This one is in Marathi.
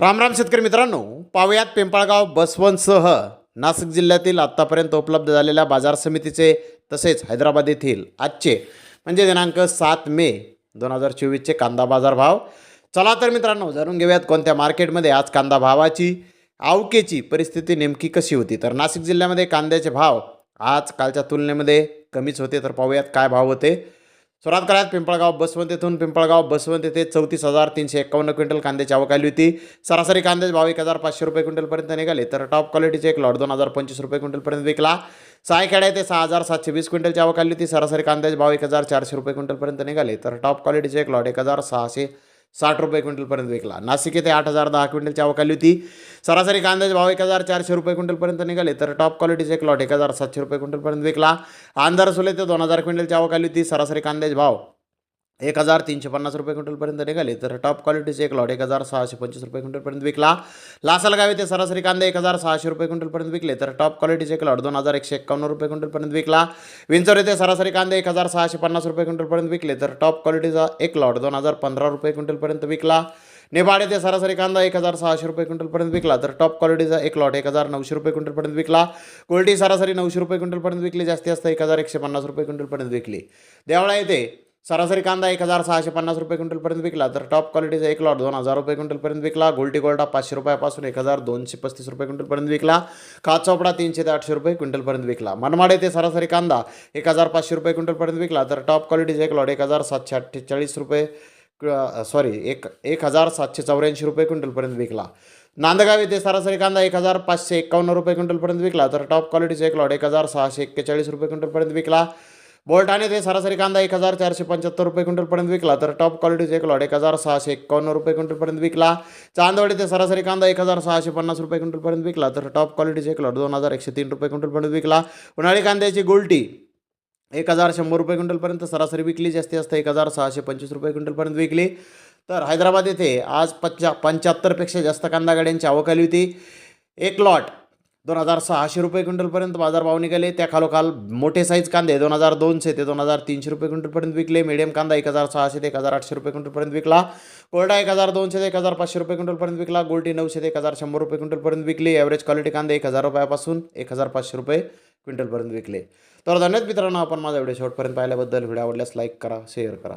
रामराम शेतकरी मित्रांनो. पावयात पिंपळगाव बसवंतसह. नाशिक जिल्ह्यातील आत्तापर्यंत उपलब्ध झालेल्या बाजार समितीचे तसेच हैदराबाद येथील आजचे म्हणजे दिनांक सात मे दोन हजार चोवीसचे कांदा बाजार भाव. चला तर मित्रांनो जाणून घेऊयात कोणत्या मार्केटमध्ये आज कांदा भावाची आवकेची परिस्थिती नेमकी कशी होती? तर नाशिक जिल्ह्यामध्ये कांद्याचे भाव आज कालच्या तुलनेमध्ये कमीच होते. तर पाहूयात काय भाव होते? सुरुवात करायत पिंपळगाव बसवंत येथून. पिंपळगाव बसवंत येथे चौतीस हजार तीनशे एकावन्न क्विंटल कांद्याची आवक आली होती. सरासरी कांद्याचे भाव एक हजार पाचशे रुपये क्विंटलपर्यंत निघाले. तर टॉप क्वालिटीचे एक लॉट दोन हजार पंचवीस रुपये क्विंटलपर्यंत विकला. सायखेडा येथे सहा हजार सातशे वीस क्विंटलची आवक आली होती. सरासरी कांद्याचे भाव एक हजार चारशे रुपये क्विंटलपर्यंत निघाले. तर टॉप क्वालिटीचे एक लॉट एक हजार सहाशे साठ रुपये क्विंटलपर्यंत विकला. नाशिक येथे आठ हजार दहा क्विंटलची आवक आली होती. सरासरी कांद्याचे भाव एक हजार चारशे रुपये क्विंटलपर्यंत निघाले तर टॉप क्वालिटीचे एक लॉट एक हजार सातशे रुपये क्विंटलपर्यंत विकला. आंधार सुले ते दोन हजार क्विंटलची आवक आली होती. सरासरी कांद्याचे भाव एक हजार तीनशे पन्नास रुपये क्विंटलपर्यंत निघाले तर टॉप क्वालिटीचे एक लॉट एक हजार सहाशे पंचवीस रुपये क्विंटलपर्यंत विकला लासलगाव येथे सरासरी कांदे एक हजार सहाशे रुपये क्विंटलपर्यंत विकले तर टॉप क्वालिटीचे एक लॉट दोन हजार एकशे एक्कावन्न रुपये क्विंटलपर्यंत विकला विंचर येथे सरासरी कांदे एक हजार सहाशे पन्नास रुपये क्विंटलपर्यंत विकले तर टॉप क्वालिटीचा एक लॉट दोन हजार पंधरा रुपये क्विंटलपर्यंत विकला नेपाळ येथे सरासरी कांदा एक हजार सहाशे रुपये क्विंटलपर्यंत विकला तर टॉप क्वालिटीचा एक लॉट एक हजार नऊशे रुपये क्विंटलपर्यंत विकला कोल्टी सरासरी नऊशे रुपये क्विंटलपर्यंत विकली जास्ती जास्त एक हजार एकशे पन्नास रुपये क्विंटलपर्यंत विकली देवळा येथे सरासरी कांदा एक हजार सहाशे पन्नास रुपये क्विंटलपर्यंत विकला तर टॉप क्वालिटीचा एक लॉट दोन हजार रुपये क्विंटलपर्यंत विकला. गोल्टी गोल्डा पाचशे रुपयापासून एक हजार दोनशे पस्तीस रुपये क्विंटलपर्यंत विकला. काच चोपडा तीनशे ते आठशे रुपये क्विंटलपर्यंत विकला. मनमाड येथे सरासरी कांदा एक हजार पाचशे रुपये क्विंटलपर्यंत विकला तर टॉप क्वालिटीचा एक लॉट एक हजार सातशे अठ्ठेचाळीस रुपये सॉरी एक एक हजार सातशे चौऱ्याऐंशी रुपये क्विंटलपर्यंत विकला. नांदगाव येथे सरासरी कांदा एक हजार पाचशे एकावन्न रुपये क्विंटलपर्यंत विकला तर टॉप क्वालिटीचा एक लॉट एक हजार सहाशे एक्केचाळीस रुपये क्विंटलपर्यंत विकला. बोलठाणे ते सरासरी कांदा एक हजार चारशे पंच्याहत्तर रुपये क्विंटलपर्यंत विकला. तर टॉप क्वालिटीचा एक लॉट एक हजार सहाशे एकावन्न रुपये क्विंटलपर्यंत विकला. चांदवड ते सरासरी कांदा एक हजार सहाशे पन्नास रुपये क्विंटलपर्यंत विकला. तर टॉप क्वालिटीचा एक लॉट दोन हजार एकशे तीन रुपये क्विंटलपर्यंत विकला. उन्हाळी कांद्याची गोल्टी एक हजार शंभर रुपये क्विंटलपर्यंत सरासरी विकली जास्तीत जास्त एक हजार सहाशे पंचवीस रुपये क्विंटलपर्यंत विकली. तर हैदराबाद येथे आज पंचा पंच्याहत्तरपेक्षा जास्त कांदा गाड्यांची आवक आली होती. एक लॉट दोन हजार सहाशे रुपये क्विंटलपर्यंत बाजारभाव निघाले. त्या खालोखाल मोठे साईज कांदे दोन हजार दोनशे ते दोन हजार तीनशे रुपये क्विंटलपर्यंत विकले. मिडियम कांदा एक हजार सहाशे ते एक हजार आठशे रुपये क्विंटलपर्यंत विकला. कोरडा एक हजार दोनशे ते एक हजार पाचशे रुपये क्विंटलपर्यंत विकला. गोल्टी नऊशे ते एक हजार शंभर रुपये क्विंटलपर्यंत विकली. ॲव्हरेज क्वालिटी कांदे एक हजार रुपयापासून एक हजार पाचशे रुपये क्विंटलपर्यंत विकले. तर धन्यवाद मित्रांनो आपण माझा व्हिडिओ शेवटपर्यंत पाहिल्याबद्दल. व्हिडिओ आवडल्यास लाईक करा शेअर करा.